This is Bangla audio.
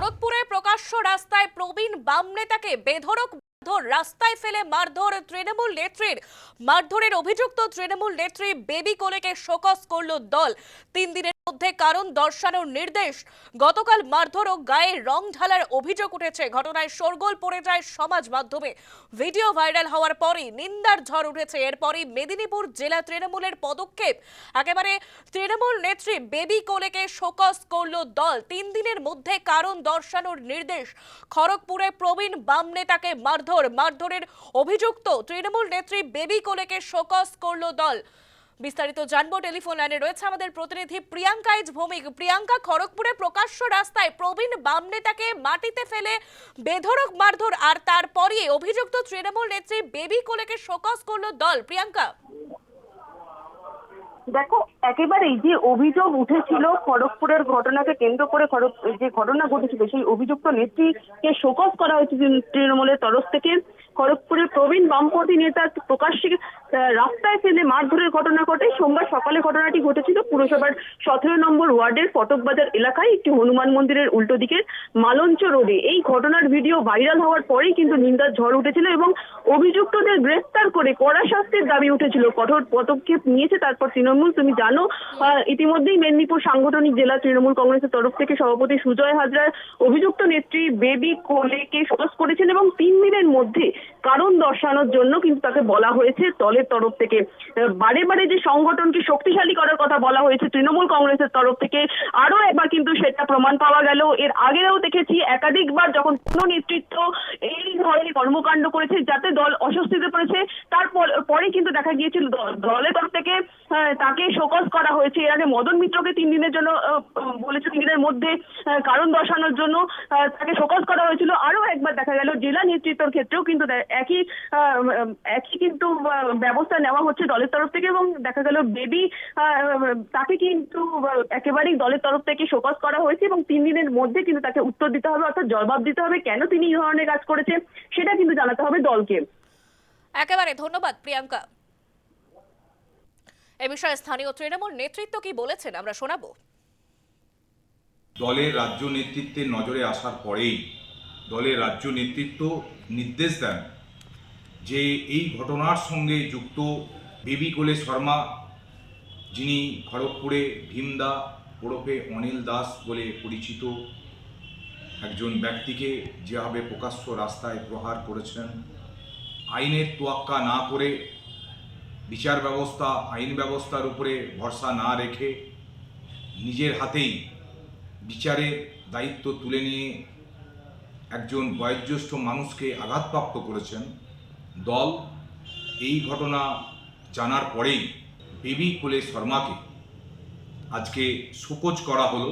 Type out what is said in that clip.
খড়গপুরে প্রকাশ্য রাস্তায় প্রবীণ বাম নেতাকে বেধড়ক রাস্তায় ফেলে মারধর তৃণমূল নেত্রীর। মারধরের অভিযুক্ত তৃণমূল নেত্রী বেবি কোলেকে শোকস করল দল। তিন দিনের মধ্যে কারণ দর্শানোর নির্দেশ। গতকাল মারধর ও গায়ে রং ঢালার অভিযোগ উঠেছে। ঘটনায় পড়ে যায় সমাজ মাধ্যমে। ভিডিও ভাইরাল হওয়ার পরই নিন্দার ঝড় উঠেছে। এরপরই মেদিনীপুর জেলা তৃণমূলের পদক্ষেপ। একেবারে তৃণমূল নেত্রী বেবি কোলেকে শোকস করল দল। তিন দিনের মধ্যে কারণ দর্শানোর নির্দেশ। খড়গপুরে প্রবীণ বাম নেতাকে মারধর মারধরের অভিযুক্ত তৃণমূল নেত্রী বেবি কোলেকে শোকস করল দল। বিস্তারিত জানব, টেলিফোন লাইনে রয়েছে আমাদের প্রতিনিধি প্রিয়াঙ্কা ইজ ভৌমিক। প্রিয়াঙ্কা খড়গপুরে প্রকাশ্য রাস্তায় প্রবীণ বাম নেতাকে মাটিতে ফেলে বেধরক মারধর, আর তারপরই অভিযুক্ত তৃণমূল নেত্রী বেবি কোলেকে শোকস করল দল। প্রিয়াঙ্কা। দেখো, একেবারেই যে অভিযোগ উঠেছিল খড়গপুরের ঘটনাকে কেন্দ্র করে যে ঘটনা ঘটেছিল, সেই অভিযুক্ত নেত্রীকে শোকজ করা হয়েছে তৃণমূলের তরফ থেকে। খড়গপুরের প্রবীণ বামপন্থী নেতা প্রকাশ্যে রাস্তায় ফেলে মারধরের ঘটনা ঘটে। সোমবার সকালে ঘটনাটি ঘটেছিল পুরসভার সতেরো নম্বর ওয়ার্ডের ফটক বাজার এলাকায়, একটি হনুমান মন্দিরের উল্টো দিকে মালঞ্চ রোডে। এই ঘটনার ভিডিও ভাইরাল হওয়ার পরেই কিন্তু নিন্দার ঝড় উঠেছিল এবং অভিযুক্তদের গ্রেফতার করে কড়া শাস্তির দাবি উঠেছিল। কঠোর পদক্ষেপ নিয়েছে তারপর তৃণমূল, তুমি জানো ইতিমধ্যেই মেদিনীপুর সাংগঠনিক জেলা তৃণমূল কংগ্রেসের তরফ থেকে সভাপতি সুজয় হাজরার অভিযুক্ত নেত্রী বেবি কোলেকে সদস্য করেছেন এবং তিন দিনের মধ্যে কারণ দর্শানোর জন্য কিন্তু তাকে বলা হয়েছে দলের তরফ থেকে। বারে বারে যে সংগঠনকে শক্তিশালী করার কথা বলা হয়েছে তৃণমূল কংগ্রেসের তরফ থেকে আরও একবার কিন্তু সেটা প্রমাণ পাওয়া গেল। এর আগেও দেখেছি, একাধিকবার যখন কোন নেতৃত্ব এই ধরনের কর্মকাণ্ড করেছে যাতে দল অস্বস্তিতে পড়েছে। তারপর পরে কিন্তু দেখা গিয়েছিল দলের তরফ থেকে তাকে শোকজ করা হয়েছে। এর আগে মদন মিত্রকে তিন দিনের জন্য বলেছে তিন দিনের মধ্যে কারণ দর্শানোর জন্য তাকে শোকজ করা হয়েছিল। আরও একবার দেখা গেল, জেলা নেতৃত্বের ক্ষেত্রেও কিন্তু একই একই কিন্তু ব্যবস্থা নেওয়া হচ্ছে দলের তরফ থেকে এবং দেখা গেল বেবি তাকে কিন্তু একেবারেই দলের তরফ থেকে শোকজ করা হয়েছে এবং তিন দিনের মধ্যে কিন্তু তাকে উত্তর দিতে হবে অর্থাৎ জবাব দিতে হবে কেন তিনি এই ধরনের কাজ করেছে সেটা কিন্তু জানাতে হবে দলকে। একেবারে ধন্যবাদ প্রিয়াঙ্কা। এ বিষয়ে স্থানীয় তৃণমূল নেতৃত্ব কি বলেছেন আমরা শোনাবো। দলের রাজ্য নেতৃত্বের নজরে আসার পরেই দলের রাজ্য নেতৃত্ব নির্দেশ দেন যে এই ঘটনার সঙ্গে যুক্ত বেবি কোলে শর্মা যিনি খড়গপুরে ভীমদা ওরফে অনিল দাস বলে পরিচিত একজন ব্যক্তিকে যেভাবে প্রকাশ্য রাস্তায় প্রহার করেছেন আইনের তোয়াক্কা না করে, বিচার ব্যবস্থা, আইন ব্যবস্থার উপরে ভরসা না রেখে নিজের হাতেই বিচারের দায়িত্ব তুলে নিয়ে একজন বয়োজ্যেষ্ঠ মানুষকে আঘাতপ্রাপ্ত করেছেন, দল এই ঘটনা জানার পরেই বেবি কোলে শর্মাকে আজকে শোকজ করা হলো।